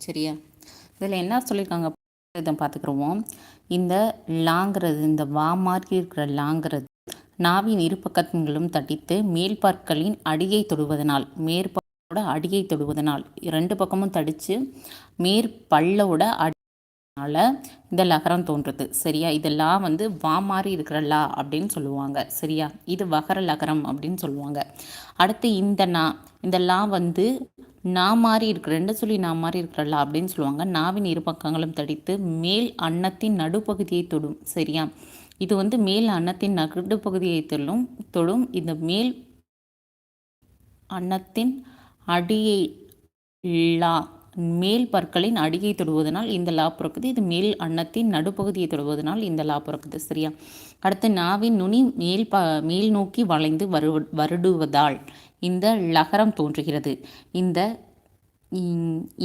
சரியா? இதில் என்ன சொல்லியிருக்காங்க இதை பார்த்துக்குருவோம். இந்த லாங்கிறது இந்த வா இருக்கிற லாங்கிறது நாவின் இரு பக்கங்களும் தட்டித்து மேல்பாற்களின் அடியை தொடுவதனால் மேற்பல்லோட அடியை தொடுவதனால் ரெண்டு பக்கமும் தடித்து மேற்பல்லோட அடினால இந்த லகரம் தோன்றுது. சரியா? இதெல்லாம் வந்து வா இருக்கிற லா அப்படின்னு சொல்லுவாங்க. சரியா? இது வகர லகரம் அப்படின்னு சொல்லுவாங்க. அடுத்து இந்த நா இந்த லா வந்து நான் மாறி இருக்கிற ரெண்டு சொல்லி நான் மாறி இருக்கிறல்ல அப்படின்னு சொல்லுவாங்க. நாவின் இரு பக்கங்களும் தடித்து மேல் அன்னத்தின் நடுப்பகுதியை தொடும். சரியா? இது வந்து மேல் அன்னத்தின் நடு பகுதியை தொடும் தொடும். இந்த மேல் அன்னத்தின் அடியை லா மேல் பற்களின் அடியை தொடுவதனால் இந்த லா பிறக்குது. இது மேல் அன்னத்தின் நடுப்பகுதியை தொடுவதனால் இந்த லா பிறக்குது. சரியா? அடுத்து நாவின் நுனி மேல் ப மேல் நோக்கி வளைந்து வரு வருடுவதால். இந்த லகரம் தோன்றுகிறது. இந்த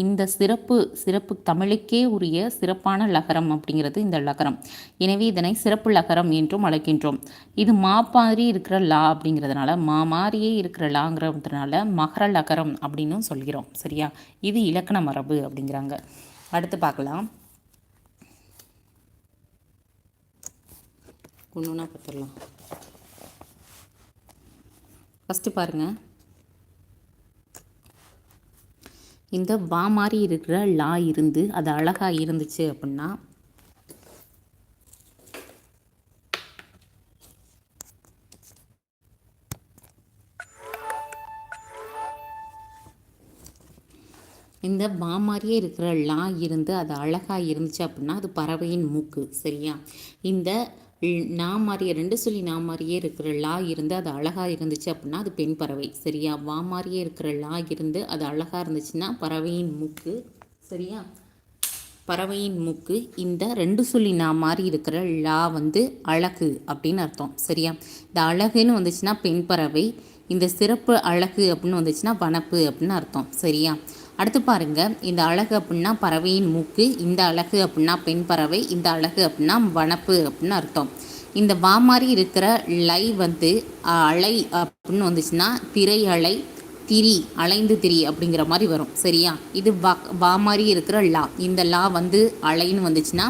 இந்த சிறப்பு சிறப்பு தமிழுக்கே உரிய சிறப்பான லகரம் அப்படிங்கிறது இந்த லகரம். எனவே இதனை சிறப்பு லகரம் என்றும் அழைக்கின்றோம். இது மா மாதிரி இருக்கிற லா அப்படிங்கிறதுனால மா மாறியே இருக்கிற லாங்கிறதுனால மகர லகரம் அப்படின்னு சொல்கிறோம். சரியா? இது இலக்கண மரபு அப்படிங்கிறாங்க. அடுத்து பார்க்கலாம். ஒன்று ஒன்றா பார்த்துடலாம். ஃபஸ்ட்டு பாருங்கள் இந்த வா மாதிரி இருக்கிற லா இருந்து அது அழகாக இருந்துச்சு அப்படின்னா இந்த வா மாதிரியே இருக்கிற லா இருந்து அது அழகாக இருந்துச்சு அப்படின்னா அது பறவையின் மூக்கு சரியா? இந்த நான் மாதிரியே ரெண்டு சொல்லி நான் மாதிரியே இருக்கிற லா இருந்து அது அழகாக இருந்துச்சு அப்படின்னா அது பெண் பறவை. சரியா? வா மாதிரியே இருக்கிற லா இருந்து அது அழகாக இருந்துச்சுன்னா பறவையின் மூக்கு சரியா? பறவையின் மூக்கு இந்த ரெண்டு சொல்லி நான் மாதிரி இருக்கிற லா வந்து அழகு அப்படின்னு அர்த்தம். சரியா? இந்த அழகுன்னு வந்துச்சுன்னா பெண் பறவை இந்த சிறப்பு அழகு அப்படின்னு வந்துச்சுன்னா வனப்பு அப்படின்னு அர்த்தம். சரியா? அடுத்து பாருங்க இந்த அழகு அப்படின்னா பறவையின் மூக்கு இந்த அழகு அப்படின்னா பெண் பறவை இந்த அழகு அப்படின்னா வனப்பு அப்படின்னு அர்த்தம். இந்த வா மாதிரி இருக்கிற லை வந்து அலை அப்படின்னு வந்துச்சுன்னா திரை அலை திரி அலைந்து திரி அப்படிங்கிற மாதிரி வரும். சரியா? இது வா வா மாதிரி இருக்கிற லா. இந்த லா வந்து அலைன்னு வந்துச்சுன்னா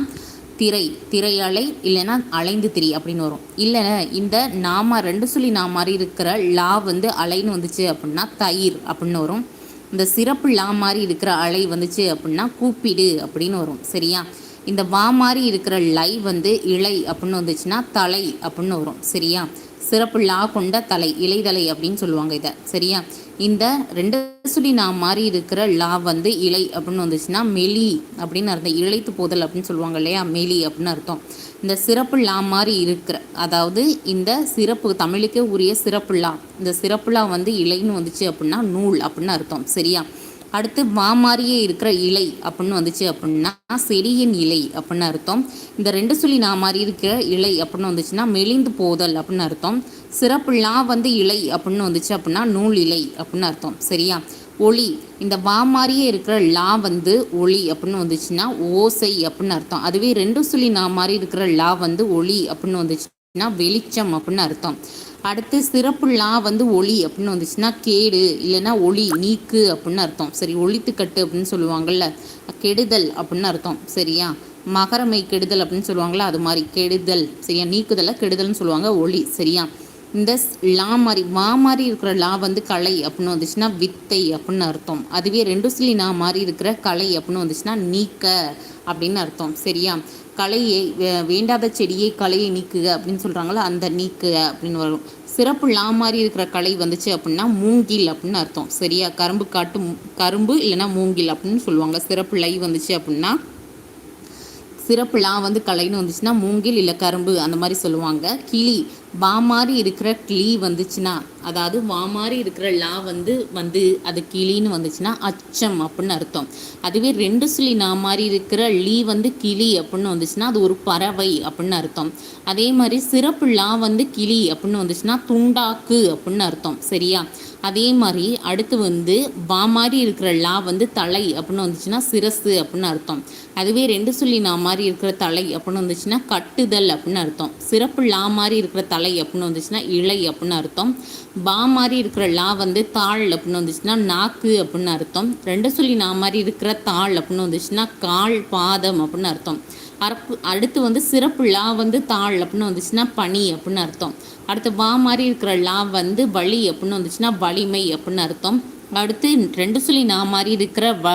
திரை திரை அலை இல்லைன்னா அலைந்து திரி அப்படின்னு வரும். இல்லை இந்த நாமா ரெண்டு சொல்லி நா மாதிரி இருக்கிற லா வந்து அலைன்னு வந்துச்சு அப்படின்னா தயிர் அப்படின்னு வரும். இந்த சிறப்பு லா மாதிரி இருக்கிற அலை வந்துச்சு அப்படின்னா கூப்பிடு அப்படின்னு வரும் சரியா? இந்த வா மாதிரி இருக்கிற லை வந்து இலை அப்படின்னு வந்துச்சுன்னா தலை அப்படின்னு வரும் சரியா? சிறப்பு லா கொண்ட தலை இலைதலை அப்படின்னு சொல்லுவாங்க இதை சரியா? இந்த ரெண்டு சுடி நான் மாதிரி இருக்கிற லா வந்து இலை அப்படின்னு வந்துச்சுன்னா மெலி அப்படின்னு அர்த்தம் இழைத்து போதல் அப்படின்னு சொல்லுவாங்க இல்லையா? மெலி அப்படின்னு அர்த்தம். இந்த சிறப்புலா மாதிரி இருக்கிற அதாவது இந்த சிறப்பு தமிழுக்கே உரிய சிறப்புலா இந்த சிறப்புலா வந்து இலைன்னு வந்துச்சு அப்படின்னா நூல் அப்படின்னு அர்த்தம் சரியா? அடுத்து மா மாதிரியே இருக்கிற இலை அப்படின்னு வந்துச்சு அப்படின்னா செடியின் இலை அப்படின்னு அர்த்தம். இந்த ரெண்டு சொல்லி நான் மாதிரி இருக்கிற இலை அப்படின்னு வந்துச்சுன்னா மெலிந்து போதல் அப்படின்னு அர்த்தம். சிறப்புலா வந்து இலை அப்படின்னு வந்துச்சு அப்படின்னா நூல் இலை அப்படின்னு அர்த்தம் சரியா? ஒளி. இந்த வா மாதிரியே இருக்கிற லா வந்து ஒளி அப்படின்னு வந்துச்சுன்னா ஓசை அப்படின்னு அர்த்தம். அதுவே ரெண்டு சொல்லி நா மாதிரி இருக்கிற லா வந்து ஒளி அப்படின்னு வந்துச்சுன்னா வெளிச்சம் அப்படின்னு அர்த்தம். அடுத்து சிறப்பு லா வந்து ஒளி அப்படின்னு வந்துச்சுன்னா கேடு இல்லைன்னா ஒளி நீக்கு அப்படின்னு அர்த்தம். சரி ஒழித்துக்கட்டு அப்படின்னு சொல்லுவாங்கள்ல கெடுதல் அப்படின்னு அர்த்தம். சரியா? மகரமை கெடுதல் அப்படின்னு சொல்லுவாங்களா அது மாதிரி. கெடுதல். சரியா? நீக்குதலை? கெடுதல்னு சொல்லுவாங்க. ஒளி. சரியா? இந்த லா மாதிரி வா மாதிரி இருக்கிற லா வந்து கலை அப்படின்னு வந்துச்சுன்னா வித்தை அப்படின்னு அர்த்தம். அதுவே ரெண்டு சிலி நா மாதிரி இருக்கிற கலை அப்படின்னு வந்துச்சுன்னா நீக்க அப்படின்னு அர்த்தம். சரியா? கலையை வேண்டாத செடியை கலையை நீக்குக அப்படின்னு சொல்கிறாங்களோ அந்த நீக்குக அப்படின்னு வரும். சிறப்பு லா மாதிரி இருக்கிற கலை வந்துச்சு அப்படின்னா மூங்கில் அப்படின்னு அர்த்தம். சரியா? கரும்பு காட்டு கரும்பு இல்லைன்னா மூங்கில் அப்படின்னு சொல்லுவாங்க. சிறப்பு லை வந்துச்சு அப்படின்னா சிறப்பு லா வந்து கலைன்னு வந்துச்சுன்னா மூங்கில் இல்லை கரும்பு அந்த மாதிரி சொல்லுவாங்க. கிளி வா மாதிரி இருக்கிற கிளி வந்துச்சுன்னா அதாவது வா மாதிரி இருக்கிற லா வந்து வந்து அது கிளின்னு வந்துச்சுன்னா அச்சம் அப்படின்னு அர்த்தம். அதுவே ரெண்டு சொல்லி நா மாதிரி இருக்கிற லீ வந்து கிளி அப்படின்னு வந்துச்சுன்னா அது ஒரு பறவை அப்படின்னு அர்த்தம். அதே மாதிரி சிறப்பு லா வந்து கிளி அப்படின்னு வந்துச்சுன்னா துண்டாக்கு அப்படின்னு அர்த்தம். சரியா? அதே மாதிரி அடுத்து வந்து வா மாதிரி இருக்கிற லா வந்து தலை அப்படின்னு வந்துச்சுன்னா சிரசு அப்படின்னு அர்த்தம். அதுவே ரெண்டு சொல்லி நா மாதிரி இருக்கிற தலை அப்படின்னு வந்துச்சுன்னா கட்டுதல் அப்படின்னு அர்த்தம். சிறப்பு லா மாதிரி இருக்கிற தலை அப்படின்னு வந்துச்சுன்னா இலை அப்படின்னு அர்த்தம். பா மாதிரி இருக்கிற லா வந்து தாள் அப்படின்னு வந்துச்சுன்னா நாக்கு அப்படின்னு அர்த்தம். ரெண்டு சொல்லி நா மாதிரி இருக்கிற தாள் அப்படின்னு வந்துச்சுன்னா கால் பாதம் அப்படின்னு அர்த்தம். அரப்பு அடுத்து வந்து சிறப்பு லா வந்து தாள் அப்படின்னு வந்துச்சுன்னா பனி அப்படின்னு அர்த்தம். அடுத்து வா மாதிரி இருக்கிற லா வந்து வலி அப்படின்னு வந்துச்சுன்னா வலிமை அப்படின்னு அர்த்தம். அடுத்து ரெண்டு சொல்லி நான் மாதிரி இருக்கிற வ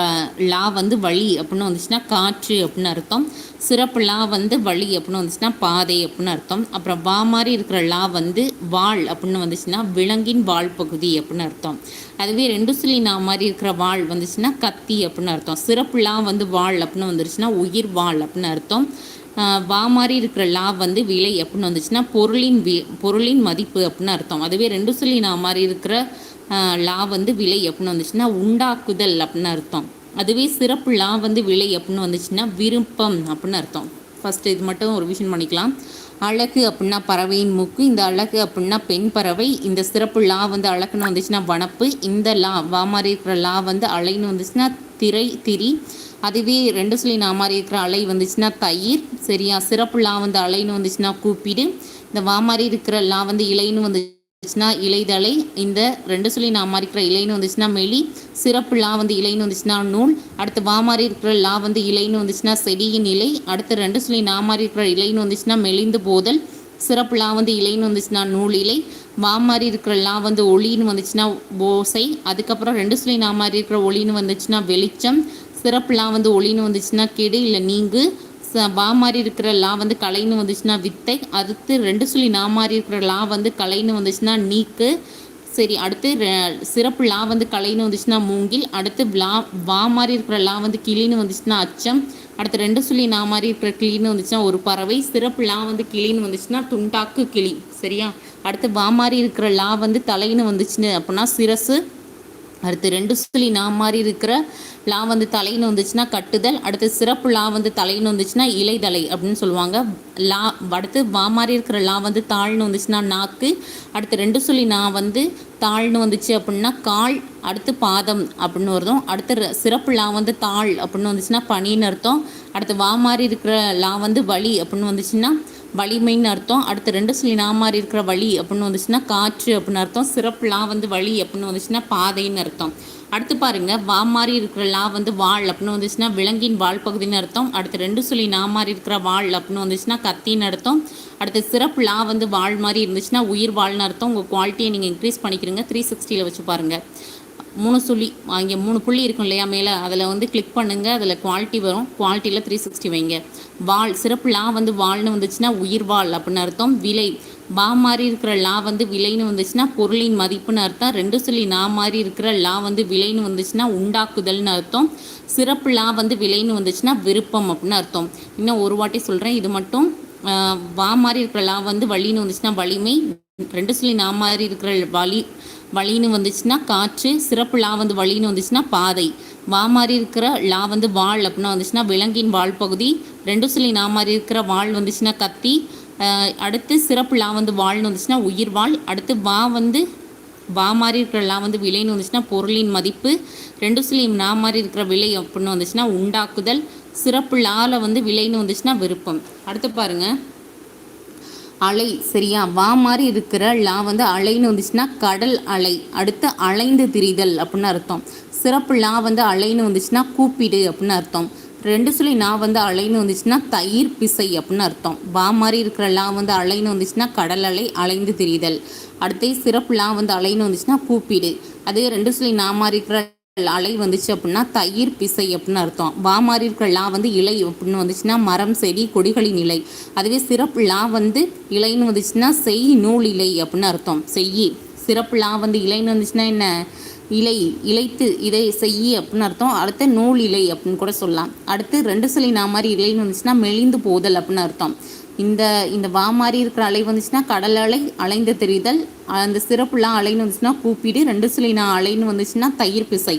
லா வந்து வழி அப்படின்னு வந்துச்சுன்னா காற்று அப்படின்னு அர்த்தம். சிறப்பு லா வந்து வழி அப்படின்னு வந்துச்சுன்னா பாதை அப்படின்னு அர்த்தம். அப்புறம் வா மாதிரி இருக்கிற லா வந்து வாள் அப்படின்னு வந்துச்சுன்னா விலங்கின் வால் பகுதி அப்படின்னு அர்த்தம். அதுவே ரெண்டு சொல்லி நான் மாதிரி இருக்கிற வாள் வந்துச்சுன்னா கத்தி அப்படின்னு அர்த்தம். சிறப்பு லா வந்து வாள் அப்படின்னு வந்துருச்சுன்னா உயிர் வாள் அப்படின்னு அர்த்தம். வா மாதிரி இருக்கிற லா வந்து விலை அப்படின்னு வந்துச்சுன்னா பொருளின் வி பொருளின் மதிப்பு அப்படின்னு அர்த்தம். அதுவே ரெண்டு சொல்லி நான் மாதிரி இருக்கிற லா வந்து விலை அப்படின்னு வந்துச்சுன்னா உண்டாக்குதல் அப்படின்னு அர்த்தம். அதுவே சிறப்பு லா வந்து விலை அப்படின்னு வந்துச்சுன்னா விருப்பம் அப்படின்னு அர்த்தம். ஃபஸ்ட்டு இது மட்டும் ஒரு விஷயம் பண்ணிக்கலாம். அழகு அப்படின்னா பறவையின் மூக்கு இந்த அழகு அப்படின்னா பெண் பறவை இந்த சிறப்பு லா வந்து அழகுன்னு வந்துச்சுன்னா வனப்பு இந்த லா வா மாதிரி இருக்கிற லா வந்து அலைன்னு வந்துச்சுன்னா திரை திரி. அதுவே ரெண்டு சொல்லி நான் மாதிரி இருக்கிற அலை வந்துச்சுன்னா தயிர் சரியா? சிறப்பு லா வந்து அலைன்னு வந்துச்சுன்னா கூப்பிடு. இந்த வா மாதிரி இருக்கிற லா வந்து இலைன்னு வந்து வந்துச்சுன்னா இலைதலை இந்த ரெண்டு சொல்லி நான் மாறிக்கிற இலைன்னு வந்துச்சுன்னா மெலி சிறப்பு லா வந்து இலைன்னு வந்துச்சுன்னா நூல் அடுத்து வா மாதிரி இருக்கிற லா வந்து இலைன்னு வந்துச்சுன்னா செடியின் இலை அடுத்து ரெண்டு சொல்லி நான் மாறி இருக்கிற இலைன்னு வந்துச்சுன்னா மெலிந்து போதல் சிறப்பு லா வந்து இலைன்னு வந்துச்சுன்னா நூல் இலை வா மாதிரி இருக்கிற லா வந்து ஒளின்னு வந்துச்சுன்னா ஓசை அதுக்கப்புறம் ரெண்டு சொல்லி நான் மாதிரி இருக்கிற ஒளின்னு வந்துச்சுன்னா வெளிச்சம் சிறப்பு லா வந்து ஒளின்னு வந்துச்சுன்னா கெடு இல்லை நீங்கு வா மாதிரி இருக்கிற லா வந்து கலைன்னு வந்துச்சுன்னா வித்தை அடுத்து ரெண்டு சொல்லி நா மாதிரி இருக்கிற லா வந்து கலைன்னு வந்துச்சுன்னா நீக்கு. சரி அடுத்து சிறப்பு லா வந்து கலைன்னு வந்துச்சுன்னா மூங்கில் அடுத்து லா வா மாதிரி இருக்கிற லா வந்து கிளின்னு வந்துச்சுன்னா அச்சம் அடுத்து ரெண்டு சொல்லி நா மாதிரி இருக்கிற கிளின்னு வந்துச்சுன்னா ஒரு பறவை சிறப்பு லா வந்து கிளின்னு வந்துச்சுன்னா துண்டாக்கு கிளி சரியா? அடுத்து வா மாதிரி இருக்கிற லா வந்து தலைன்னு வந்துச்சுன்னு அப்படின்னா சிரசு அடுத்து ரெண்டு சொல்லி நான் மாதிரி இருக்கிற லா வந்து தலைன்னு வந்துச்சுன்னா கட்டுதல் அடுத்து சிறப்பு லா வந்து தலைன்னு வந்துச்சுன்னா இலைதலை அப்படின்னு சொல்லுவாங்க. லா அடுத்து வா மாதிரி இருக்கிற லா வந்து தாழ்னு வந்துச்சுன்னா நாக்கு அடுத்து ரெண்டு சொல்லி நான் வந்து தாழ்னு வந்துச்சு அப்படின்னா கால் அடுத்து பாதம் அப்படின்னு வருதும். அடுத்து சிறப்பு லா வந்து தாள் அப்படின்னு வந்துச்சுன்னா பனின்னு அர்த்தம். அடுத்து வா மாதிரி இருக்கிற லா வந்து வலி அப்படின்னு வந்துச்சுன்னா வலிமைன்னு அர்த்தம். அடுத்து ரெண்டு சொல்லி நான் மாதிரி இருக்கிற வழி அப்படின்னு வந்துச்சுன்னா காற்று அப்படின்னு அர்த்தம். சிறப்புலாம் வந்து வழி அப்படின்னு வந்துச்சுன்னா பாதைன்னு அர்த்தம். அடுத்து பாருங்க வா மாதிரி இருக்கிற லா வந்து வாழ் அப்படின்னு வந்துச்சுன்னா விலங்கின் வாழ் பகுதின்னு அர்த்தம். அடுத்து ரெண்டு சொல்லி நான் மாதிரி இருக்கிற வாழ் அப்படின்னு வந்துச்சுன்னா கத்தின்னு அர்த்தம். அடுத்து சிறப்பு லா வந்து வாழ் மாதிரி இருந்துச்சுன்னா உயிர் வாழ்னு அர்த்தம். உங்கள் குவாலிட்டியை நீங்கள் இன்க்ரீஸ் பண்ணிக்கிறீங்க. த்ரீ சிக்ஸ்டியில் வச்சு பாருங்கள் மூணு சுழி இங்கே மூணு புள்ளி இருக்கும் இல்லையா மேலே? அதில் வந்து கிளிக் பண்ணுங்கள் அதில் குவாலிட்டி வரும். குவாலிட்டியில் த்ரீ சிக்ஸ்டி வைங்க. வால் சிறப்பு லா வந்து வால்னு வந்துச்சுன்னா உயிர் வால் அப்படின்னு அர்த்தம். விலை பா மாதிரி இருக்கிற லா வந்து விலைன்னு வந்துச்சுன்னா பொருளின் மதிப்புன்னு அர்த்தம். ரெண்டு சொல்லி நா மாதிரி இருக்கிற லா வந்து விலைன்னு வந்துச்சுன்னா உண்டாக்குதல்னு அர்த்தம். சிறப்பு லா வந்து விலைன்னு வந்துச்சுன்னா விருப்பம் அப்படின்னு அர்த்தம். இன்னும் ஒரு வாட்டி சொல்கிறேன் இது மட்டும். வா மாதிரி இருக்கிற லா வந்து வழின்னு வந்துச்சுன்னா வலிமை. ரெண்டு சொல்லி நா மாதிரி இருக்கிற வழி வழின்னு வந்துச்சுன்னா காற்று சிறப்பு லா வந்து வழின்னு வந்துச்சுன்னா பாதை. வா மாதிரி இருக்கிற லா வந்து வாழ் அப்படின்னா வந்துச்சுன்னா விலங்கின் வாழ் பகுதி. ரெண்டு சொல்லி நா மாதிரி இருக்கிற வாழ் வந்துச்சுன்னா கத்தி. அடுத்து சிறப்பு லா வந்து வாழ்னு வந்துச்சுன்னா உயிர் வாழ் அடுத்து வா வந்து வா மாதிரி இருக்கிற லா வந்து விலைன்னு வந்துச்சுன்னா பொருளின் மதிப்பு. ரெண்டு சொல்லி நா மாதிரி இருக்கிற விலை அப்படின்னு வந்துச்சுன்னா உண்டாக்குதல். சிறப்பு லாவில் வந்து விலைன்னு வந்துச்சுன்னா விருப்பம். அடுத்து பாருங்கள் அலை சரியா? வா மாதிரி இருக்கிற லா வந்து அலைன்னு வந்துச்சுன்னா கடல் அலை அடுத்து அலைந்து திரிதல் அப்படின்னு அர்த்தம். சிறப்பு லா வந்து அலைன்னு வந்துச்சுன்னா கூப்பிடு அப்படின்னு அர்த்தம். ரெண்டு சொல்லி நான் வந்து அலைன்னு வந்துச்சுன்னா தயிர் பிசை அப்படின்னு அர்த்தம். வா மாதிரி இருக்கிற லா வந்து அலைன்னு வந்துச்சுன்னா கடல் அலை அலைந்து திரிதல். அடுத்து சிறப்பு லா வந்து அலைன்னு வந்துச்சுன்னா கூப்பிடு. அதே ரெண்டு சொல்லி நான் மாதிரி இருக்கிற அலை வந்துச்சு அப்படின்னா தயிர் பிசை அப்படின்னு அர்த்தம். வா மாதிரி இருக்கிற லா வந்து இலை அப்படின்னு வந்துச்சுன்னா மரம் செடி கொடிகளின் இலை. அதுவே சிறப்பு லா வந்து இலைன்னு வந்துச்சுன்னா செய் நூல் இலை அப்படின்னு அர்த்தம். செய்யி. சிறப்பு லா வந்து இலைன்னு வந்துச்சுன்னா என்ன? இலை இலைத்து இதை செய்யி அப்படின்னு அர்த்தம். அடுத்து நூல் இலை அப்படின்னு கூட சொல்லலாம். அடுத்து ரெண்டு சிலை நான் மாதிரி இலைன்னு வந்துச்சுன்னா மெலிந்து போதல் அப்படின்னு அர்த்தம். இந்த இந்த வா மாதிரி இருக்கிற அலை வந்துச்சுன்னா கடல் அலை அலைந்து தெரிதல் அந்த சிறப்புலாம் அலைன்னு வந்துச்சுன்னா கூப்பிடு ரெண்டு சிலை நான் அலைன்னு வந்துச்சுன்னா தயிர் பிசை.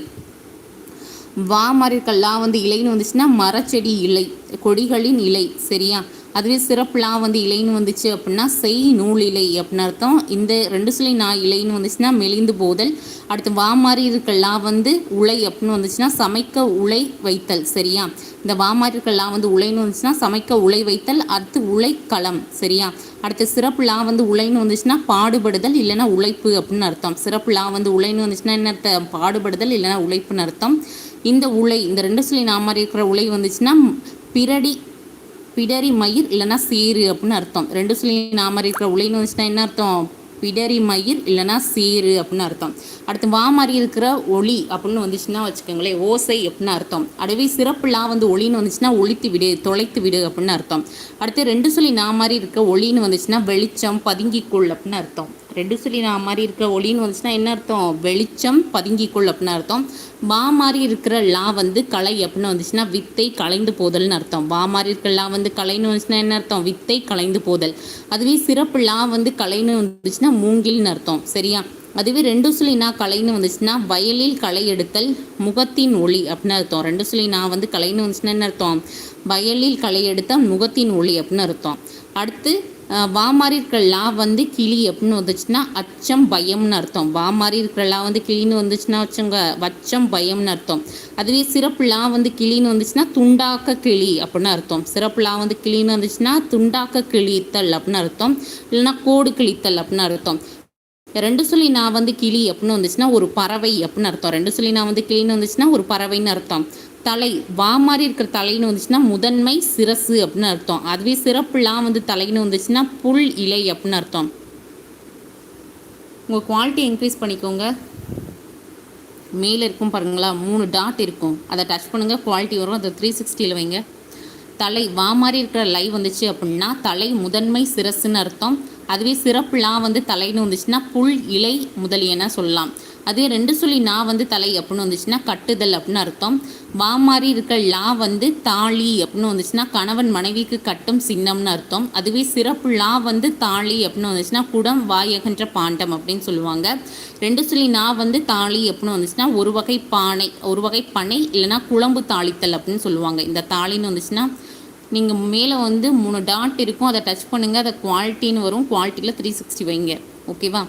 வா மாதிரி இருக்கலாம் வந்து இலைன்னு வந்துச்சுன்னா மரச்செடி இலை கொடிகளின் இலை சரியா? அதுவே சிறப்புலாம் வந்து இலைன்னு வந்துச்சு அப்படின்னா செய் நூல் இலை அப்படின்னு அர்த்தம். இந்த ரெண்டு சிலை நான் இலைன்னு வந்துச்சுன்னா மெலிந்து போதல். அடுத்து வா மாதிரி இருக்கலாம் வந்து உலை அப்படின்னு வந்துச்சுன்னா சமைக்க உலை வைத்தல் சரியா? இந்த வா மாதிரி இருக்கலாம் வந்து உலைன்னு வந்துச்சுன்னா சமைக்க உலை வைத்தல் அடுத்து உலைக்களம் சரியா? அடுத்து சிறப்பு லா வந்து உலைன்னு வந்துச்சுன்னா பாடுபடுதல் இல்லைன்னா உழைப்பு அப்படின்னு அர்த்தம். சிறப்பு லா வந்து உலைன்னு வந்துச்சுன்னா என்ன அர்த்தம்? பாடுபடுதல் இல்லைன்னா உழைப்புன்னு அர்த்தம். இந்த உலை இந்த ரெண்டு சொல்லி நான் மாதிரி இருக்கிற உலை வந்துச்சுன்னா பிரடி பிடரி மயிர் இல்லைன்னா சீரு அப்படின்னு அர்த்தம். ரெண்டு சொல்லி நாம இருக்கிற உலைன்னு வந்துச்சுன்னா என்ன அர்த்தம்? பிடரி மயிர் இல்லைன்னா சீரு அப்படின்னு அர்த்தம். அடுத்து வா மாதிரி இருக்கிற ஒளி அப்படின்னு வந்துச்சுன்னா வச்சுக்கோங்களேன் ஓசை அப்படின்னு அர்த்தம். அதுவே சிறப்புலாம் வந்து ஒளின்னு வந்துச்சுன்னா ஒழித்து விடு தொலைத்து விடு அப்படின்னு அர்த்தம். அடுத்து ரெண்டு சொல்லி நான் மாதிரி இருக்க ஒளின்னு வந்துச்சுன்னா வெளிச்சம் பதுங்கிக்கொள் அப்படின்னு அர்த்தம். ரெண்டு சொல்லி நான் மாதிரி இருக்கிற ஒளின்னு வந்துச்சுன்னா என்ன அர்த்தம்? வெளிச்சம் பதுங்கிக்கொள் அப்படின்னு அர்த்தம். வா மாதிரி இருக்கிற லா வந்து கலை அப்படின்னு வந்துச்சுன்னா வித்தை கலைந்து போதல்னு அர்த்தம். வா மாதிரி இருக்கிற லா வந்து கலைன்னு வந்துச்சுன்னா என்ன அர்த்தம்? வித்தை கலைந்து போதல். அதுவே சிறப்பு லா வந்து கலைன்னு வந்துச்சுன்னா மூங்கில்னு அர்த்தம். சரியா? அதுவே ரெண்டு சொல்லி நான் கலைன்னு வந்துச்சுன்னா வயலில் களை எடுத்தல் முகத்தின் ஒளி அப்படின்னு அர்த்தம். ரெண்டு சொல்லி நான் வந்து கலைன்னு வந்துச்சுன்னா என்ன அர்த்தம்? வயலில் களை எடுத்தால் முகத்தின் ஒளி அப்படின்னு அர்த்தம். அடுத்து வா மாதிரி இருக்கிற லா வந்து கிளி அப்படின்னு வந்துச்சுன்னா அச்சம் பயம்னு அர்த்தம். வா மாதிரி இருக்கிற லா வந்து கிளின்னு வந்துச்சுன்னா வச்சுங்க வச்சம் பயம்னு அர்த்தம். அதுவே சிறப்பு லா வந்து கிளின்னு வந்துச்சுன்னா துண்டாக்க கிளி அப்படின்னு அர்த்தம். சிறப்பு லா வந்து கிளின்னு வந்துச்சுன்னா துண்டாக்க கிழித்தல் அப்படின்னு அர்த்தம். இல்லைன்னா கோடு கிழித்தல் அப்படின்னு அர்த்தம். ரெண்டு சொல்லி நான் வந்து கிளி அப்படின்னு வந்துச்சுன்னா ஒரு பறவை அப்படின்னு அர்த்தம். ரெண்டு சொல்லி நான் வந்து கிளின்னு வந்துச்சுன்னா ஒரு பறவைன்னு அர்த்தம். தலை வா மாதிரி இருக்கிற தலைன்னு வந்துச்சுன்னா முதன்மை சிரசு அப்படின்னு அர்த்தம். அதுவே சிறப்புலாம் வந்து தலைன்னு வந்துச்சுன்னா புல் இலை அப்படின்னு அர்த்தம். உங்கள் குவாலிட்டி இன்க்ரீஸ் பண்ணிக்கோங்க. மேலே இருக்கும் பாருங்களா மூணு டாட் இருக்கும். அதை டச் பண்ணுங்கள் குவாலிட்டி வரும். அதை த்ரீ சிக்ஸ்டியில் வைங்க. தலை வா மாதிரி இருக்கிற லை வந்துச்சு அப்படின்னா தலை முதன்மை சிரசுன்னு அர்த்தம். அதுவே சிறப்புலாம் வந்து தலைன்னு வந்துச்சுன்னா புல் இலை முதலியன சொல்லலாம். அதே ரெண்டு சொல்லி நான் வந்து தலை அப்படின்னு வந்துச்சுன்னா கட்டுதல் அப்படின்னு அர்த்தம். வா மாதிரி இருக்கிற லா வந்து தாலி அப்படின்னு வந்துச்சுன்னா கணவன் மனைவிக்கு கட்டும் சின்னம்னு அர்த்தம். அதுவே சிறப்பு லா வந்து தாலி அப்படின்னு வந்துச்சுன்னா குடம் வாயகன்ற பாண்டம் அப்படின்னு சொல்லுவாங்க. ரெண்டு சொல்லி நா வந்து தாலி அப்படின்னு வந்துச்சுன்னா ஒரு வகை பானை ஒரு வகை பனை இல்லைன்னா குழம்பு தாளித்தல் அப்படின்னு சொல்லுவாங்க. இந்த தாலின்னு வந்துச்சுன்னா நீங்கள் மேலே வந்து மூணு டாட் இருக்கும். அதை டச் பண்ணுங்கள் அதை குவாலிட்டின்னு வரும். குவாலிட்டியில் த்ரீ சிக்ஸ்டி வைங்க. ஓகேவா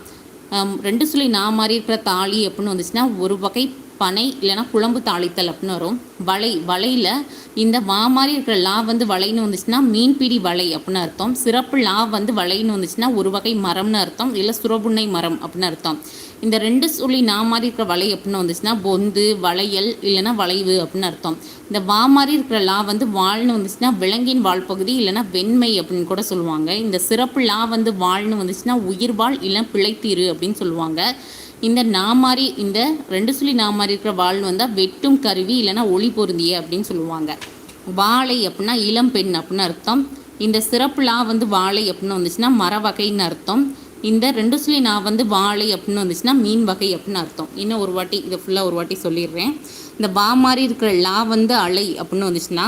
ரெண்டு சொல்லி நான் மாதிரி இருக்கிற தாலி அப்படின்னு வந்துச்சுன்னா ஒரு வகை பனை இல்லைன்னா குழம்பு தாளித்தல் அப்படின்னு வரும். வலை வலையில் இந்த வா மாதிரி இருக்கிற லா வந்து வலைன்னு வந்துச்சுன்னா மீன்பிடி வலை அப்படின்னு அர்த்தம். சிறப்பு லா வந்து வலைன்னு வந்துச்சுன்னா ஒரு வகை மரம்னு அர்த்தம். இல்லை சுரபுண்ணை மரம் அப்படின்னு அர்த்தம். இந்த ரெண்டு சொல்லி நா மாதிரி இருக்கிற வலை அப்படின்னு வந்துச்சுன்னா பொந்து வளையல் இல்லைன்னா வளைவு அப்படின்னு அர்த்தம். இந்த வா மாதிரி இருக்கிற லா வந்து வாழ்னு வந்துச்சுன்னா விலங்கின் வால் பகுதி இல்லைன்னா வெண்மை அப்படின்னு கூட சொல்லுவாங்க. இந்த சிறப்பு லா வந்து வாழ்னு வந்துச்சுன்னா உயிர்வாள் இல்லை பிழைத்தீரு அப்படின்னு சொல்லுவாங்க. இந்த நாமாரி இந்த ரெண்டு சுழி நாமாரி இருக்கிற வாள் வந்தால் வெட்டும் கருவி இல்லைன்னா ஒளி பொருந்திய அப்படின்னு சொல்லுவாங்க. வாழை அப்படின்னா இளம் பெண் அப்படின்னு அர்த்தம். இந்த சிறப்புலா வந்து வாழை அப்படின்னு வந்துச்சுன்னா மர வகைன்னு அர்த்தம். இந்த ரெண்டு சுழி நான் வந்து வாழை அப்படின்னு வந்துச்சுன்னா மீன் வகை அப்படின்னு அர்த்தம். இன்னும் ஒரு வாட்டி இதை ஃபுல்லாக ஒரு வாட்டி சொல்லிடுறேன். இந்த வா மாதிரி இருக்கிற லா வந்து அலை அப்படின்னு வந்துச்சுன்னா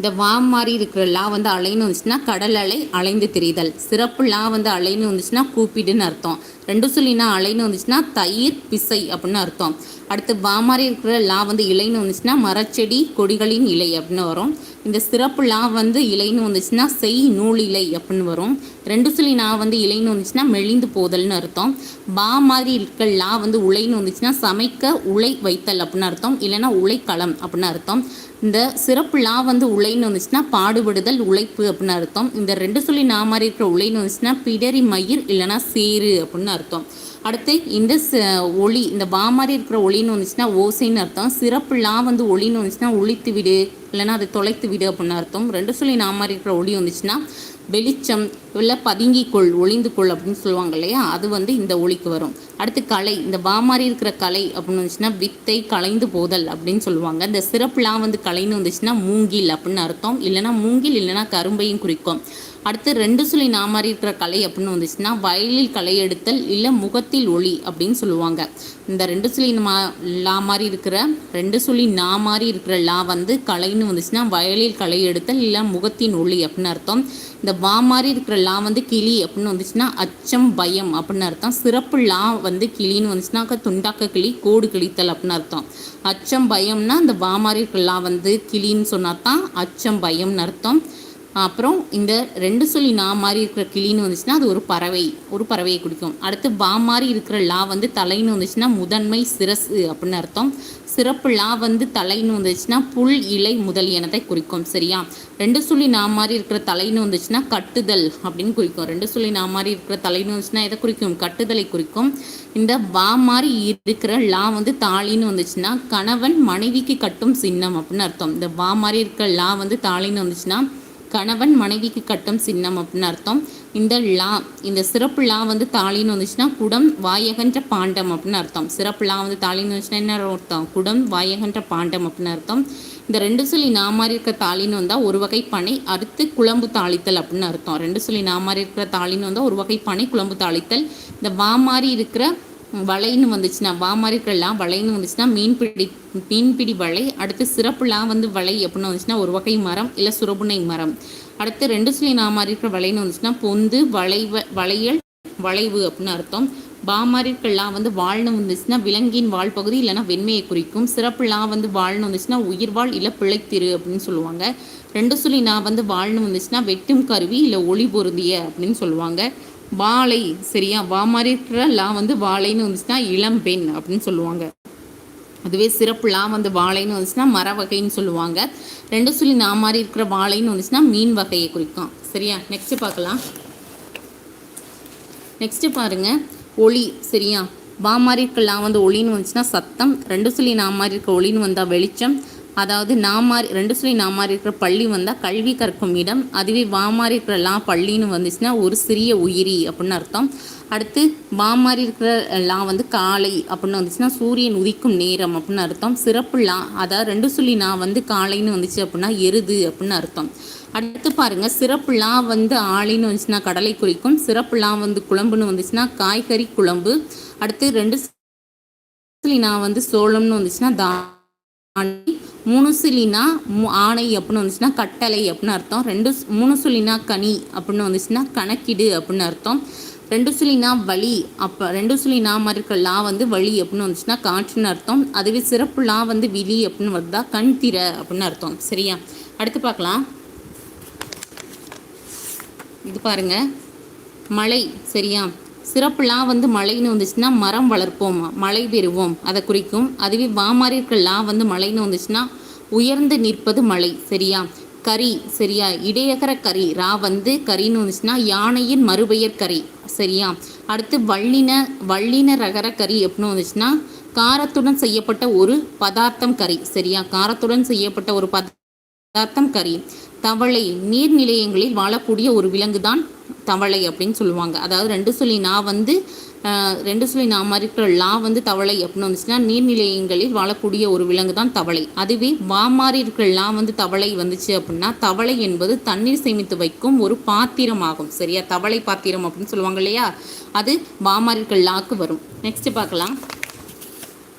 இந்த வாம் மாதிரி இருக்கிற லா வந்து அலைன்னு வந்துச்சுன்னா கடல் அலை அலைந்து திரிதல். சிறப்பு லா வந்து அலைன்னு வந்துச்சுன்னா கூப்பிடுன்னு அர்த்தம். ரெண்டு சொல்லினா அலைன்னு வந்துச்சுன்னா தயிர் பிசை அப்படின்னு அர்த்தம். அடுத்து வா மாதிரி இருக்கிற லா வந்து இலைன்னு வந்துச்சுன்னா மரச்செடி கொடிகளின் இலை அப்படின்னு வரும். இந்த சிறப்பு லா வந்து இலைன்னு வந்துச்சுன்னா செய் நூல் இலை அப்படின்னு வரும். ரெண்டு சொல்லி நா வந்து இலைன்னு வந்துச்சுன்னா மெலிந்து போதல்னு அர்த்தம். பா மாதிரி இருக்கிற லா வந்து உலைன்னு வந்துச்சுன்னா சமைக்க உலை வைத்தல் அப்படின்னு அர்த்தம். இல்லைன்னா உலைக்களம் அப்படின்னு அர்த்தம். இந்த சிறப்பு லா வந்து உலைன்னு வந்துச்சுன்னா பாடுபடுதல் உழைப்பு அப்படின்னு அர்த்தம். இந்த ரெண்டு சொல்லி நான் மாதிரி இருக்கிற உலைன்னு வந்துச்சுன்னா பிடரி மயிர் இல்லைன்னா சேரு அப்படின்னு அர்த்தம். அடுத்து இந்த ஒளி இந்த வா மாதிரி இருக்கிற ஒளின்னு வந்துச்சுன்னா ஓசைன்னு அர்த்தம். சிறப்பு லா வந்து ஒளின்னு வந்துச்சுன்னா ஒழித்து விடு இல்லைன்னா அதை தொலைத்து விடு அப்படின்னு அர்த்தம். ரெண்டு சொல்லி நான் மாதிரி இருக்கிற ஒளி வந்துச்சுன்னா வெளிச்சம் இல்லை பதுங்கிக்கொள் ஒளிந்து கொள் அப்படின்னு சொல்லுவாங்க இல்லையா? அது வந்து இந்த ஒளிக்கு வரும். அடுத்து கலை இந்த வா மாதிரி இருக்கிற கலை அப்படின்னு வந்துச்சுன்னா வித்தை கலைந்து போதல் அப்படின்னு சொல்லுவாங்க. இந்த சிறப்புலாம் வந்து கலைன்னு வந்துச்சுன்னா மூங்கில் அப்படின்னு அர்த்தம். இல்லைன்னா மூங்கில் இல்லைன்னா கரும்பையும் குறிக்கும். அடுத்து ரெண்டு சொல்லி நான் மாதிரி இருக்கிற கலை அப்படின்னு வந்துச்சுன்னா வயலில் களை எடுத்தல் இல்லை முகத்தில் ஒளி அப்படின்னு சொல்லுவாங்க. இந்த ரெண்டு சொல்லி மா லா மாதிரி இருக்கிற ரெண்டு சொல்லி நா மாதிரி இருக்கிற லா வந்து கலைன்னு வந்துச்சுன்னா வயலில் களை எடுத்தல் இல்லை முகத்தின் ஒளி அப்படின்னு அர்த்தம். இந்த வா மாதிரி இருக்கிற லா வந்து கிளி அப்படின்னு வந்துச்சுன்னா அச்சம் பயம் அப்படின்னு அர்த்தம். சிறப்பு லா வந்து கிளின்னு வந்துச்சுன்னா துண்டாக்க கிளி கோடு கிழித்தல் அப்படின்னு அர்த்தம். அச்சம் பயம்னா இந்த வா மாதிரி இருக்கிற லா வந்து கிளின்னு சொன்னா தான் அச்சம் பயம்னு அர்த்தம். அப்புறம் இந்த ரெண்டு சொல்லி நா மாதிரி இருக்கிற கிளின்னு வந்துச்சுன்னா அது ஒரு பறவை ஒரு பறவையை குறிக்கும் அடுத்து வா மாதிரி இருக்கிற லா வந்து தலைன்னு வந்துச்சுன்னா முதன்மை சிரசு அப்படின்னு அர்த்தம். சிறப்பு லா வந்து தலைன்னு வந்துச்சுன்னா புல் இலை முதலியனதை குறிக்கும் சரியா? ரெண்டு சொல்லி நா மாதிரி இருக்கிற தலைன்னு வந்துச்சுன்னா கட்டுதல் அப்படின்னு குறிக்கும். ரெண்டு சொல்லி நா மாதிரி இருக்கிற தலைன்னு வந்துச்சுன்னா எதை குறிக்கும்? கட்டுதலை குறிக்கும். இந்த வா மாதிரி இருக்கிற லா வந்து தாலின்னு வந்துச்சுன்னா கணவன் மனைவிக்கு கட்டும் சின்னம் அப்படின்னு அர்த்தம். இந்த வா மாதிரி இருக்கிற லா வந்து தாலின்னு வந்துச்சுன்னா கணவன் மனைவிக்கு கட்டும் சின்னம் அப்படின்னு அர்த்தம். இந்த லா இந்த சிறப்பு லா வந்து தாலின்னு வந்துச்சுன்னா குடம் வாயகன்ற பாண்டம் அப்படின்னு அர்த்தம். சிறப்பு லா வந்து தாலின்னு வந்துச்சுன்னா என்ன அர்த்தம்? குடம் வாயகன்ற பாண்டம் அப்படின்னு அர்த்தம். இந்த ரெண்டு சொல்லி நான் மாதிரி இருக்கிற தாலின்னு வந்தால் ஒரு வகை பனை அடுத்து குழம்பு தாளித்தல் அப்படின்னு அர்த்தம். ரெண்டு சொல்லி நான் மாதிரி இருக்கிற தாலின்னு வந்தால் ஒரு வகை பனை குழம்பு தாளித்தல். இந்த வா மாதிரி இருக்கிற வலைன்னு வந்துச்சுன்னா வா வலைன்னு வந்துச்சுன்னா மீன்பிடி மீன்பிடி வலை அடுத்து சிறப்புலாம் வந்து வலை அப்படின்னு வந்துச்சுன்னா ஒரு வகை மரம் இல்லை சுரபுனை மரம். அடுத்து ரெண்டு சொல்லி நான் இருக்கிற வலைன்னு வந்துச்சுன்னா பொந்து வளைவ வளையல் வளைவு அப்படின்னு அர்த்தம். பா வந்து வாழ்னு வந்துச்சுன்னா விலங்கின் வாழ் பகுதி இல்லைன்னா வெண்மையை குறிக்கும். சிறப்புலாம் வந்து வாழ்னு வந்துச்சுன்னா உயிர்வாழ் இல்லை பிழைத்திரு அப்படின்னு சொல்லுவாங்க. ரெண்டு சொல்லி நான் வந்து வாழ்னு வந்துச்சுன்னா வெட்டும் கருவி இல்லை ஒளி பொருந்திய அப்படின்னு சொல்லுவாங்க. வாழை சரியா? வா மாதிரி இருக்கிற லா வந்து வாழைன்னு வந்துச்சுன்னா இளம்பெண் அப்படின்னு சொல்லுவாங்க. அதுவே சிறப்பு லா வந்து வாழைன்னு வந்துச்சுன்னா மர வகைன்னு சொல்லுவாங்க. ரெண்டு சொல்லி நான் மாதிரி இருக்கிற வாழைன்னு வந்துச்சுன்னா மீன் வகையை குறிக்கும். சரியா? நெக்ஸ்ட் பார்க்கலாம். நெக்ஸ்ட் பாருங்க. ஒளி சரியா? வா மாதிரி இருக்க லா வந்து ஒளின்னு வந்துச்சுன்னா சத்தம். ரெண்டு சொல்லி நான் மாதிரி இருக்க ஒளின்னு வந்தால் வெளிச்சம். அதாவது நாமாரி ரெண்டு சொல்லி நான் இருக்கிற பள்ளி வந்தால் கல்வி கற்கும் இடம். அதுவே வாமாரி இருக்கிற லா பள்ளின்னு வந்துச்சுன்னா ஒரு சிறிய உயிரி அப்படின்னு அர்த்தம். அடுத்து வாமாரி இருக்கிற லா வந்து காலை அப்படின்னு வந்துச்சுன்னா சூரியன் உதிக்கும் நேரம் அப்படின்னு அர்த்தம். சிறப்பு லா அதாவது ரெண்டு சொல்லி நான் வந்து காலைன்னு வந்துச்சு அப்படின்னா எருது அப்படின்னு அர்த்தம். அடுத்து பாருங்க சிறப்பு லா வந்து ஆளின்னு வந்துச்சுன்னா கடலை குறிக்கும். சிறப்பு லா வந்து குழம்புன்னு வந்துச்சுன்னா காய்கறி குழம்பு. அடுத்து ரெண்டு நான் வந்து சோளம்னு வந்துச்சுன்னா தாண்டி மூணு மு- ஆணை அப்படின்னு வந்துச்சுன்னா கட்டளை அப்படின்னு அர்த்தம். ரெண்டு முனுசுலினா மூணு சுழினா கனி அப்படின்னு வந்துச்சுன்னா கணக்கிடு அப்படின்னு அர்த்தம். ரெண்டு சுழினா வழி அப்போ ரெண்டு சுழினா மாதிரி இருக்க லா வந்து வழி அப்படின்னு வந்துச்சுன்னா காற்றுன்னு அர்த்தம். அதுவே சிறப்பு லா வந்து விழி அப்படின்னு வருதா? கண் திற அப்படின்னு அர்த்தம். சரியா? அடுத்து பார்க்கலாம். இது பாருங்க. மழை சரியா? சிறப்புலாம் வந்து மழைன்னு வந்துச்சுன்னா மரம் வளர்ப்போம் மழை பெறுவோம். அதை குறிக்கும் அதுவே வாமாரி லா வந்து மழைன்னு வந்துச்சுன்னா உயர்ந்து நிற்பது மழை சரியா? கரி சரியா? இடையகர கரி ரா வந்து கரின்னு வந்துச்சுன்னா யானையின் மறுபெயர் கரி சரியா? அடுத்து வள்ளின வள்ளின ரகர கறி எப்படின்னு வந்துச்சுன்னா காரத்துடன் செய்யப்பட்ட ஒரு பதார்த்தம் கறி சரியா? காரத்துடன் செய்யப்பட்ட ஒரு பதார்த்தம் கறி தவளை நீர்நிலையங்களில் வாழக்கூடிய ஒரு விலங்கு தான் தவளை அப்படின்னு சொல்லுவாங்க. அதாவது ரெண்டு சொல்லி நான் வந்து ரெண்டு சொல்லி நான் இருக்கிற லா வந்து தவளை அப்படின்னு வந்துச்சுன்னா நீர்நிலையங்களில் வாழக்கூடிய ஒரு விலங்கு தான் தவளை. அதுவே வா மாறி இருக்கிற லா வந்து தவளை வந்துச்சு அப்படின்னா தவளை என்பது தண்ணீர் சேமித்து வைக்கும் ஒரு பாத்திரம் ஆகும் சரியா? தவளை பாத்திரம் அப்படின்னு சொல்லுவாங்க இல்லையா? அது வா மாறி இருக்கிற லாக்கு வரும். நெக்ஸ்ட்டு பார்க்கலாம்.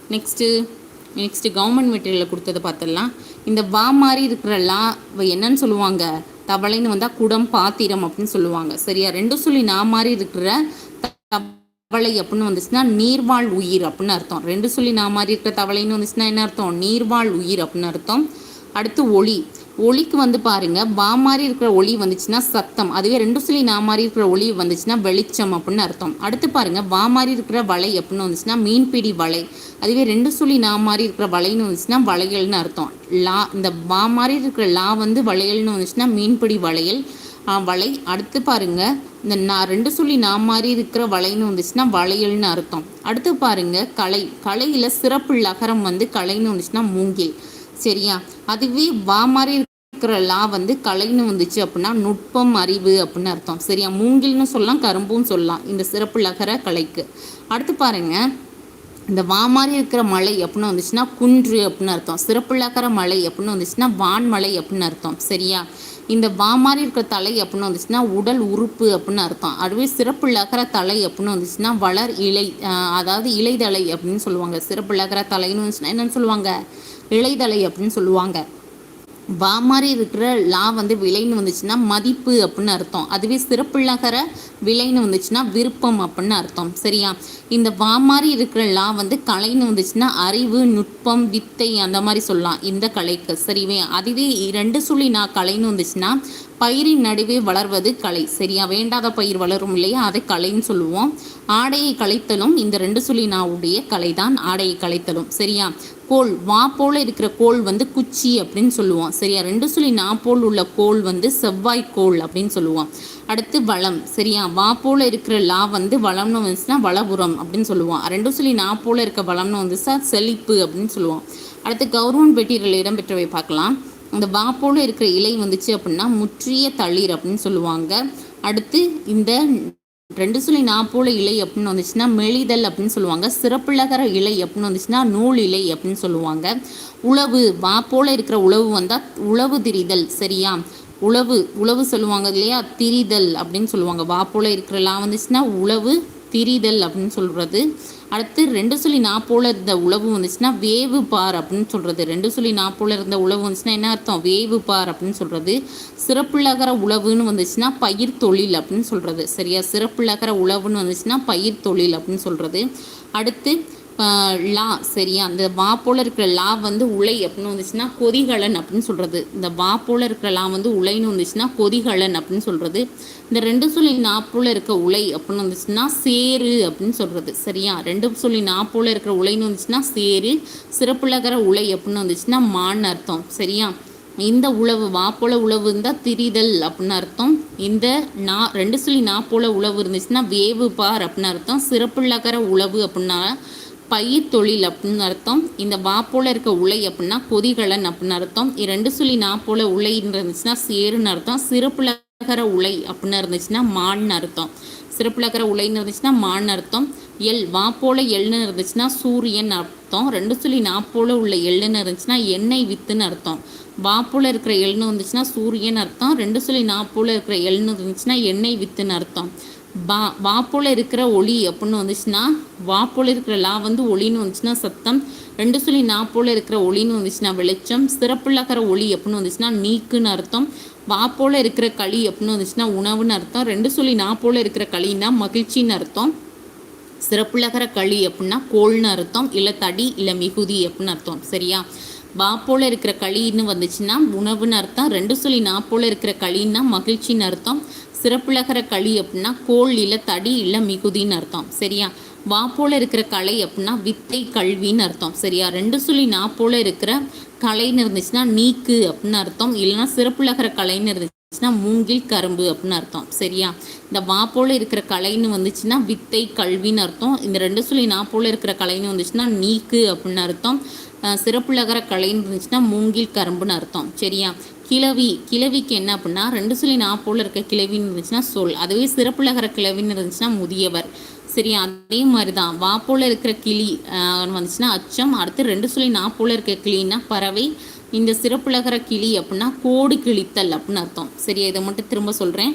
நெக்ஸ்ட்டு நெக்ஸ்ட்டு கவர்மெண்ட் மெட்டீரியலில் கொடுத்ததை பார்த்துடலாம். இந்த வா மாறி இருக்கிற லா வ- என்னன்னு சொல்லுவாங்க? தவளைன்னு வந்தால் குடம் பாத்திரம் அப்படின்னு சொல்லுவாங்க. சரியா? ரெண்டு சொல்லி நான் மாதிரி இருக்கிற த- தவளை அப்படின்னு வந்துச்சுன்னா நீர்வாழ் உயிர் அப்படின்னு அர்த்தம். ரெண்டு சொல்லி நான் மாதிரி இருக்கிற தவளைன்னு வந்துச்சுன்னா என்ன அர்த்தம்? நீர்வாழ் உயிர் அப்படின்னு அர்த்தம். அடுத்து ஒளி. ஒளிக்கு வந்து பாருங்க வா மாதிரி இருக்கிற ஒளி வந்துச்சுன்னா சத்தம். அதுவே ரெண்டு சொல்லி நான் மாதிரி இருக்கிற ஒளி வந்துச்சுன்னா வெளிச்சம் அப்படின்னு அர்த்தம். அடுத்து பாருங்க வா மாதிரி இருக்கிற வலை அப்படின்னு வந்துச்சுன்னா மீன்பிடி வலை. அதுவே ரெண்டு சொல்லி நான் மாதிரி இருக்கிற வலைன்னு வந்துச்சுன்னா வளையல்னு அர்த்தம். லா இந்த வா மாதிரி இருக்கிற லா வந்து வளையல்னு வந்துச்சுன்னா மீன்பிடி வளையல் வலை. அடுத்து பாருங்க இந்த நான் ரெண்டு சொல்லி நான் மாதிரி இருக்கிற வலைன்னு வந்துச்சுன்னா வளையல்னு அர்த்தம். அடுத்து பாருங்க கலை. கலையில சிறப்பு லகரம் வந்து கலைன்னு வந்துச்சுன்னா மூங்கில். சரியா? அதுவே வா மாதிரி இருக்கிற லா வந்து கலைன்னு வந்துச்சு அப்படின்னா நுட்பம் அறிவு அப்படின்னு அர்த்தம். சரியா? மூங்கில்னு சொல்லலாம் கரும்பும் சொல்லலாம் இந்த சிறப்பு லகர கலைக்கு அடுத்து பாருங்க இந்த வா மாதிரி இருக்கிற மலை அப்படின்னு வந்துச்சுன்னா குன்று அப்படின்னு அர்த்தம். சிறப்புள்ளாக்கிற மலை அப்படின்னு வந்துச்சுன்னா வான்மலை அப்படின்னு அர்த்தம். சரியா? இந்த வா மாதிரி இருக்கிற தலை அப்படின்னு வந்துச்சுன்னா உடல் உறுப்பு அப்படின்னு அர்த்தம். அதுவே சிறப்பு இழக்கிற தலை அப்படின்னு வந்துச்சுன்னா வளர் இலை அதாவது இலைதலை அப்படின்னு சொல்லுவாங்க. சிறப்பு இழக்கிற தலைன்னு வந்துச்சுன்னா என்னன்னு சொல்லுவாங்க? இலைதலை அப்படின்னு சொல்லுவாங்க. வா மாதிரி இருக்கிற லா வந்து விலைன்னு வந்துச்சுன்னா மதிப்பு அப்படின்னு அர்த்தம். அதுவே சிறப்புள்ளகர விலைன்னு வந்துச்சுன்னா விருப்பம் அப்படின்னு அர்த்தம். சரியா? இந்த வா மாதிரி இருக்கிற லா வந்து கலைன்னு வந்துச்சுன்னா அறிவு நுட்பம் வித்தை அந்த மாதிரி சொல்லலாம். இந்த கலைக்கு. சரிவே? அதுவே ரெண்டு சொல்லி நான் கலைன்னு வந்துச்சுன்னா பயிரின் நடுவே வளர்வது கலை. சரியா? வேண்டாத பயிர் வளரும் இல்லையா? அதை கலைன்னு சொல்லுவோம். ஆடையை கலைத்தலும் இந்த ரெண்டு சொல்லி நாவுடைய கலை தான் ஆடையை கலைத்தலும். சரியா? கோல் வா போல இருக்கிற கோல் வந்து குச்சி அப்படின்னு சொல்லுவோம் சரியா? ரெண்டு சொல்லி நா போல் உள்ள கோல் வந்து செவ்வாய் கோல் அப்படின்னு சொல்லுவோம் அடுத்து வளம். சரியா? வா போல இருக்கிற லா வந்து வளம்னு வந்துச்சுன்னா வளபுரம் அப்படின்னு சொல்லுவோம் ரெண்டு சொல்லி நா போல இருக்க வளம்னு வந்துச்சா செழிப்பு அப்படின்னு சொல்லுவோம் அடுத்து கௌரவன் பெட்டியரில் இடம்பெற்றவை பார்க்கலாம். அந்த வா போல இருக்கிற இலை வந்துச்சு அப்படின்னா முற்றிய தளிர் அப்படின்னு சொல்லுவாங்க. அடுத்து இந்த ரெண்டு சொல்லி நாப்போல இலை அப்படின்னு வந்துச்சுன்னா மெலிதல் அப்படின்னு சொல்லுவாங்க. சிறப்புலகர இலை அப்படின்னு வந்துச்சுன்னா நூல் இலை அப்படின்னு சொல்லுவாங்க. உழவு வா போல இருக்கிற உழவு வந்தால் உழவு திரிதல் சரியா? உழவு உழவு சொல்லுவாங்க இல்லையா? திரிதல் அப்படின்னு சொல்லுவாங்க. வா போல இருக்கிறலாம் வந்துச்சுன்னா உழவு திரிதல் அப்படின்னு சொல்கிறது அடுத்து ரெண்டு சொல்லி நான் இருந்த உழவு வந்துச்சுன்னா வேவு பார் அப்படின்னு சொல்கிறது ரெண்டு சொல்லி நான் இருந்த உழவு வந்துச்சுன்னா என்ன அர்த்தம்? வேவு பார் அப்படின்னு சொல்கிறது சிறப்புள்ளகர உழவுன்னு வந்துச்சுன்னா பயிர் தொழில் அப்படின்னு சொல்கிறது சரியா? சிறப்புள்ளகர உழவுன்னு வந்துச்சுன்னா பயிர் தொழில் அப்படின்னு சொல்கிறது அடுத்து லா சரியா அந்த வா போல இருக்கிற லா வந்து உலை அப்படின்னு வந்துச்சுன்னா கொதிகலன் அப்படின்னு சொல்கிறது இந்த வா போல இருக்கிற லா வந்து உலைன்னு வந்துச்சுன்னா கொதிகலன் அப்படின்னு சொல்கிறது இந்த ரெண்டு சொல்லி நா போல இருக்க உலை அப்படின்னு வந்துச்சுன்னா சேரு அப்படின்னு சொல்கிறது சரியா? ரெண்டு சொல்லி நா போல இருக்கிற உலைன்னு வந்துச்சுன்னா சேரு சிறப்புலகிற உலை அப்படின்னு வந்துச்சுன்னா மான் அர்த்தம். சரியா? இந்த உழவு வா போல உழவு இருந்தால் திரிதல் அப்படின்னு அர்த்தம். இந்த நா ரெண்டு சொல்லி நா போல உழவு இருந்துச்சுன்னா வேவு பார் அப்படின்னு அர்த்தம். சிறப்புள்ளகர உழவு அப்படின்னா பயிர் தொழில் அப்படின்னு அர்த்தம். இந்த வா போல இருக்க உலை அப்படின்னா கொதிகலன் அப்படின்னு அர்த்தம். ரெண்டு சொல்லி நா போல உலைன்னு இருந்துச்சுன்னா சேருன்னு அர்த்தம். சிறப்புலகர உலை அப்படின்னு இருந்துச்சுன்னா மான்னு அர்த்தம். சிறப்புலகர உலைன்னு இருந்துச்சுன்னா மான் அர்த்தம். எல் வா போல எள்னு இருந்துச்சுன்னா சூரியன் அர்த்தம். ரெண்டு சொல்லி நா போல உள்ள எள்ளுன்னு இருந்துச்சுன்னா எண்ணெய் வித்துன்னு அர்த்தம். வா போல இருக்கிற எள்னு வந்துச்சுன்னா சூரியன் அர்த்தம். ரெண்டு சொல்லி நா போல இருக்கிற எள்னு இருந்துச்சுன்னா எண்ணெய் வித்துன்னு அர்த்தம். வா வா இருக்கிற ஒளி அப்படின்னு வந்துச்சுன்னா வா இருக்கிற லா வந்து ஒளின்னு வந்துச்சுன்னா சத்தம். ரெண்டு சொல்லி நா இருக்கிற ஒளின்னு வந்துச்சுன்னா வெளிச்சம். சிறப்புள்ளக்கிற ஒளி அப்படின்னு வந்துச்சுன்னா நீக்குன்னு அர்த்தம். வா இருக்கிற களி அப்படின்னு வந்துச்சுன்னா உணவுன்னு அர்த்தம். ரெண்டு சொல்லி நா இருக்கிற களின்னா மகிழ்ச்சின்னு அர்த்தம். சிறப்புலகர களி அப்படின்னா கோள்னு அர்த்தம். இல்லை தடி இல்லை மிகுதி அப்படின்னு அர்த்தம். சரியா? வா இருக்கிற களின்னு வந்துச்சுன்னா உணவுன்னு அர்த்தம். ரெண்டு சொல்லி நா இருக்கிற களின்னா மகிழ்ச்சின்னு அர்த்தம். சிறப்புலகர களி அப்படின்னா கோள் இல்லை தடி இல்லை மிகுதின்னு அர்த்தம். சரியா? வா போல இருக்கிற கலை அப்படின்னா வித்தை கல்வின்னு அர்த்தம். சரியா? ரெண்டு சொல்லி நா போல இருக்கிற கலைன்னு இருந்துச்சுன்னா நீக்கு அப்படின்னு அர்த்தம். இல்லைன்னா சிறப்புலகர கலைன்னு இருந்துச்சுன்னா மூங்கில் கரும்பு அப்படின்னு அர்த்தம். சரியா? இந்த வா போல இருக்கிற கலைன்னு வந்துச்சுன்னா வித்தை கல்வின்னு அர்த்தம். இந்த ரெண்டு சொல்லி நா போல இருக்கிற கலைன்னு வந்துச்சுன்னா நீக்கு அப்படின்னு அர்த்தம். அஹ் சிறப்புலகர கலைன்னு இருந்துச்சுன்னா மூங்கில் கரும்புன்னு அர்த்தம். சரியா? கிளவி கிளவிக்கு என்ன அப்படின்னா ரெண்டு சொல்லி நா இருக்க கிளவின்னு இருந்துச்சுன்னா சொல். அதுவே சிறப்புலகர கிளவின்னு இருந்துச்சுன்னா முதியவர். சரி அதே மாதிரி தான் வா இருக்கிற கிளி வந்துச்சுன்னா அச்சம். அடுத்து ரெண்டு சொல்லி நா இருக்க கிளின்னா பறவை. இந்த சிறப்புலகர கிளி அப்படின்னா கோடு கிழித்தல் அப்படின்னு அர்த்தம். சரி இதை மட்டும் திரும்ப சொல்கிறேன்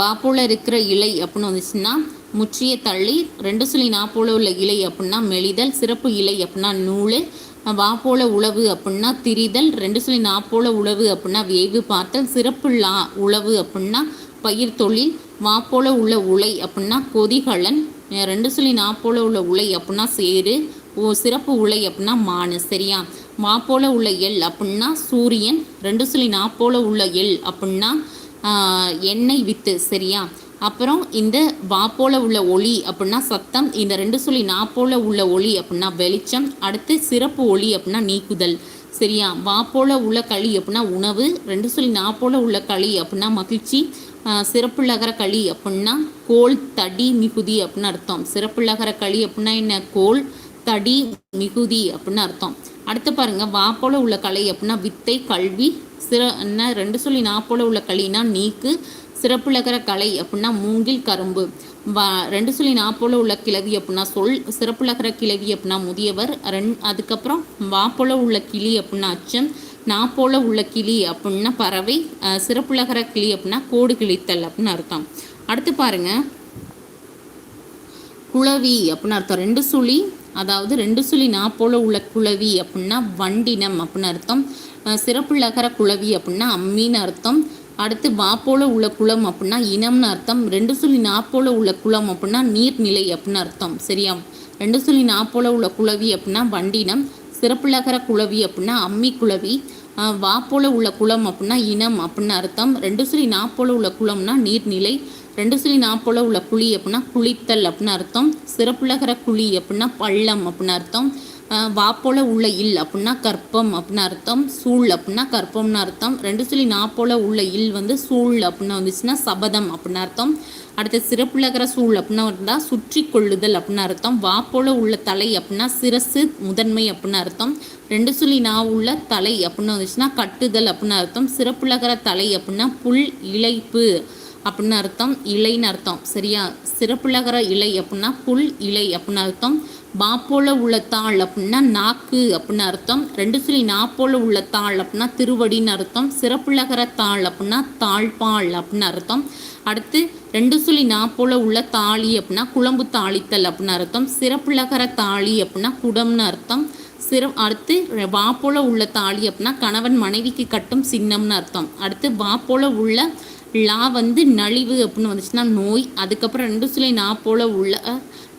வா இருக்கிற இலை அப்படின்னு வந்துச்சுன்னா முற்றிய தள்ளி ரெண்டு சொல்லி நா போல உள்ள இலை அப்படின்னா மெலிதல் சிறப்பு இலை அப்படின்னா நூல் வா போல உழவு அப்படின்னா திரிதல் ரெண்டு சொல்லி நா போல உழவு அப்படின்னா வேவு பார்த்தல் சிறப்புள்ளா உழவு அப்படின்னா பயிர் தொழில் வா போல உள்ள உலை அப்படின்னா கொதிகலன் ரெண்டு சொல்லி நா போல உள்ள உலை அப்படின்னா சேரு ஓ சிறப்பு உலை அப்படின்னா மானு சரியா? வா போல உள்ள எள் அப்படின்னா சூரியன் ரெண்டு சொல்லி நா போல உள்ள எள் அப்படின்னா எண்ணெய் வித்து சரியா? அப்புறம் இந்த வா போல உள்ள ஒளி அப்படின்னா சத்தம் இந்த ரெண்டு சொல்லி நா போல உள்ள ஒளி அப்படின்னா வெளிச்சம் அடுத்து சிறப்பு ஒளி அப்படின்னா நீக்குதல். சரியா? வா போல உள்ள களி அப்படின்னா உணவு ரெண்டு சொல்லி நா போல உள்ள களி அப்படின்னா மகிழ்ச்சி. சிறப்புள்ளகர களி அப்படின்னா கோல் தடி மிகுதி அப்படின்னு அர்த்தம். சிறப்புள்ளகர களி அப்படின்னா என்ன? கோல் தடி மிகுதி அப்படின்னு அர்த்தம். அடுத்து பாருங்க வா போல உள்ள கலை அப்படின்னா வித்தை கல்வி சிற என்ன? ரெண்டு சொல்லி நா போல உள்ள களினா நீக்கு சிறப்புலகர கலை அப்படின்னா மூங்கில் கரும்பு. வா ரெண்டு சொல்லி நாப்போல உள்ள கிளவி அப்படின்னா சொல் சிறப்புலகர கிளவி அப்படின்னா முதியவர் ரெண் அதுக்கப்புறம் வாப்போல உள்ள கிளி அப்படின்னா அச்சம் நாப்போல உள்ள கிளி அப்படின்னா பறவை சிறப்புலகர கிளி அப்படின்னா கோடு கிழித்தல் அப்படின்னு அர்த்தம். அடுத்து பாருங்க. குளவி அப்படின்னு அர்த்தம். ரெண்டு சுழி அதாவது ரெண்டு சுழி நாப்போல உள்ள குளவி அப்படின்னா வண்டினம் அப்படின்னு அர்த்தம். சிறப்புலகர குளவி அப்படின்னா அம்மின்னு அர்த்தம். அடுத்து வா போல உள்ள குளம் அப்படின்னா இனம்னு அர்த்தம். ரெண்டு சொல்லி நா போல உள்ள குளம் அப்படின்னா நீர்நிலை அப்படின்னு அர்த்தம். சரியா? ரெண்டு சொல்லி நா போல உள்ள குளவி அப்படின்னா வண்டினம். சிறப்புலகர குளவி அப்படின்னா அம்மி குளவி. அஹ் வா போல உள்ள குளம் அப்படின்னா இனம் அப்படின்னு அர்த்தம். ரெண்டு சொல்லி நா போல உள்ள குளம்னா நீர்நிலை. ரெண்டு சொல்லி நா போல உள்ள குழி அப்படின்னா குளித்தல் அப்படின்னு அர்த்தம். சிறப்புலகர குழி அப்படின்னா பள்ளம் அப்படின்னு அர்த்தம். அஹ் வா போல உள்ள இல் அப்படின்னா கற்பம் அப்படின்னு அர்த்தம் சூழ் அப்படின்னா கற்பம்னு அர்த்தம். ரெண்டு சொல்லி நா போல உள்ள இல் வந்து சூழ் அப்படின்னு வந்துச்சுன்னா சபதம் அப்படின்னு அர்த்தம். அடுத்து சிறப்புலகர சூழ் அப்படின்னா இருந்தால் சுற்றி கொள்ளுதல் அப்படின்னு அர்த்தம். வா போல உள்ள தலை அப்படின்னா சிரசு முதன்மை அப்படின்னு அர்த்தம். ரெண்டு சொல்லி நா உள்ள தலை அப்படின்னு வந்துச்சுன்னா கட்டுதல் அப்படின்னு அர்த்தம். சிறப்புலகர தலை அப்படின்னா புல் இழைப்பு அப்படின்னு அர்த்தம். இலைன்னு அர்த்தம். சரியா? சிறப்புலகர இலை அப்படின்னா புல் இலை அப்படின்னு அர்த்தம். பாப்போல உள்ள தாள் அப்படின்னா நாக்கு அப்படின்னு அர்த்தம். ரெண்டு சொல்லி நாப்போல உள்ள தாள் அப்படின்னா திருவடின்னு அர்த்தம். சிறப்புலகர தாள் அப்படின்னா தாழ்பால் அப்படின்னு அர்த்தம். அடுத்து ரெண்டு சொல்லி நாப்போல உள்ள தாலி அப்படின்னா குழம்பு தாளித்தல் அப்படின்னு அர்த்தம். சிறப்புலகர தாலி அப்படின்னா குடம்னு அர்த்தம். சிற அடுத்து வா போல உள்ள தாலி அப்படின்னா கணவன் மனைவிக்கு கட்டும் சின்னம்னு அர்த்தம். அடுத்து வா போல உள்ள லா வந்து நலிவு அப்படின்னு வந்துச்சுன்னா நோய். அதுக்கப்புறம் ரெண்டு சிலை நா போல உள்ள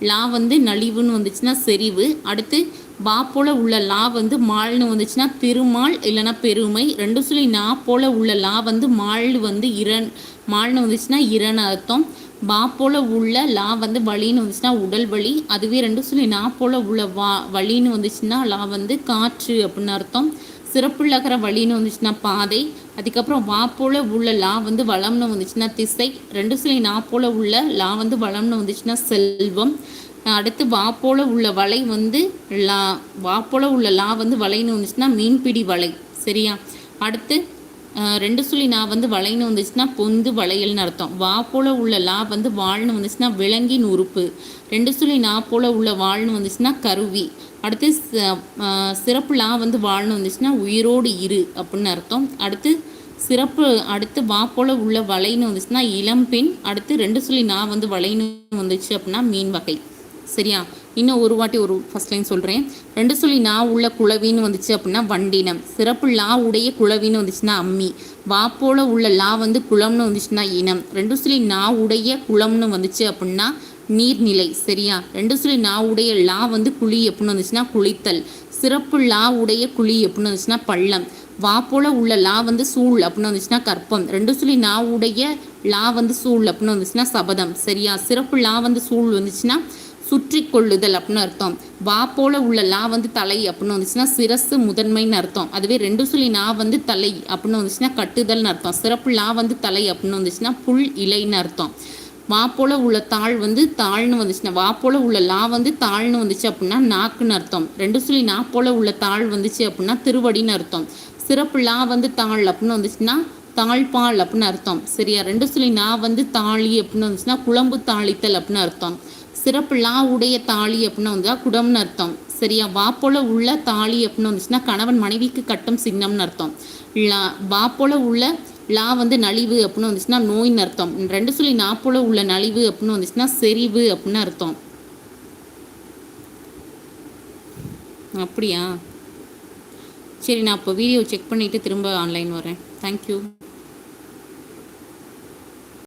லா வந்து நலிவுன்னு வந்துச்சுன்னா செறிவு. அடுத்து வா போல உள்ள லா வந்து மால்னு வந்துச்சுன்னா திருமால் இல்லைன்னா பெருமை. ரெண்டு சிலை நா போல உள்ள லா வந்து மால் வந்து இரண் மால்னு வந்துச்சுன்னா இரண் அர்த்தம். வா போல உள்ள லா வந்து வலின்னு வந்துச்சுன்னா உடல் வலி. அதுவே ரெண்டு சொல்லி நா போல உள்ள வா வலின்னு வந்துச்சுன்னா லா வந்து காற்று அப்படின்னு அர்த்தம். சிறப்புள்ளகர வழின்னு வந்துச்சுன்னா பாதை. அதுக்கப்புறம் வா போல உள்ள லா வந்து வளம்னு வந்துச்சுன்னா திசை. ரெண்டு சிலை நா போல உள்ள லா வந்து வளம்னு வந்துச்சுன்னா செல்வம். அடுத்து வா போல உள்ள வலை வந்து லா வா போல உள்ள லா வந்து வலைன்னு வந்துச்சுன்னா மீன்பிடி வலை. சரியா? அடுத்து ரெண்டு சொல்லி நான் வந்து வளைன்னு வந்துச்சுன்னா பொந்து வளையல்னு அர்த்தம். வா போல உள்ள லா வந்து வாழ்னு வந்துச்சுன்னா விலங்கின் உறுப்பு. ரெண்டு சொல்லி நா போல உள்ள வாழ்னு வந்துச்சுன்னா கருவி. அடுத்து சிறப்பு லா வந்து வாழ்னு வந்துச்சுன்னா உயிரோடு இரு அப்படின்னு அர்த்தம். அடுத்து சிறப்பு அடுத்து வா போல உள்ள வலைன்னு வந்துச்சுன்னா இளம்பெண் அடுத்து ரெண்டு சொல்லி நான் வந்து வலைன்னு வந்துச்சு அப்படின்னா மீன் வகை. சரியா? இன்னும் ஒரு வாட்டி ஒரு ஃபஸ்ட் லைன் சொல்கிறேன் ரெண்டு சொல்லி நான் உள்ள குளவின்னு வந்துச்சு அப்படின்னா வண்டினம். சிறப்பு லா உடைய குளவின்னு வந்துச்சுன்னா அம்மி. வா போல உள்ள லா வந்து குளம்னு வந்துச்சுன்னா இனம். ரெண்டு சொல்லி நான் உடைய குளம்னு வந்துச்சு அப்படின்னா நீர்நிலை. சரியா? ரெண்டு சொல்லி நான் உடைய லா வந்து குழி எப்படின்னு வந்துச்சுன்னா குளித்தல். சிறப்பு லா உடைய குழி எப்படின்னு வந்துச்சுன்னா பள்ளம். வா போல உள்ள லா வந்து சூழ் அப்படின்னு வந்துச்சுன்னா கற்பம். ரெண்டு சொல்லி நா உடைய லா வந்து சூழ் அப்படின்னு வந்துச்சுன்னா சபதம். சரியா? சிறப்பு லா வந்து சூழ் வந்துச்சுன்னா சுற்றி கொள்ளுதல் அப்படின்னு அர்த்தம். வா போல உள்ள லா வந்து தலை அப்படின்னு வந்துச்சுன்னா சிரசு முதன்மைன்னு அர்த்தம். அதுவே ரெண்டு சொல்லி நா வந்து தலை அப்படின்னு வந்துச்சுன்னா கட்டுதல்னு அர்த்தம். சிறப்பு லா வந்து தலை அப்படின்னு வந்துச்சுன்னா புல் இலைன்னு அர்த்தம். வா போல உள்ள தாள் வந்து தாழ்னு வந்துச்சுன்னா வா போல உள்ள லா வந்து தாழ்னு வந்துச்சு அப்படின்னா நாக்குன்னு அர்த்தம். ரெண்டு சொல்லி நா போல உள்ள தாள் வந்துச்சு அப்படின்னா திருவடின்னு அர்த்தம். சிறப்பு லா வந்து தாள் அப்படின்னு வந்துச்சுன்னா தாழ்பால் அப்படின்னு அர்த்தம். சரியா? ரெண்டு சொல்லி நா வந்து தாளி அப்படின்னு வந்துச்சுன்னா குழம்பு தாளித்தல் அப்படின்னு அர்த்தம். சிறப்பு லா உடைய தாலி அப்படின்னு வந்தால் குடம்னு அர்த்தம். சரியா? வா போல உள்ள தாலி அப்படின்னு வந்துச்சுன்னா கணவன் மனைவிக்கு கட்டும் சின்னம்னு அர்த்தம். லா வா போல உள்ள லா வந்து நலிவு அப்படின்னு வந்துச்சுன்னா நோயின்னு அர்த்தம். ரெண்டு சொல்லி நா போல உள்ள நலிவு அப்படின்னு வந்துச்சுன்னா செறிவு அப்படின்னு அர்த்தம். அப்படியா? சரி நான் இப்போ வீடியோ செக் பண்ணிவிட்டு திரும்ப ஆன்லைன் வரேன். தேங்க்யூ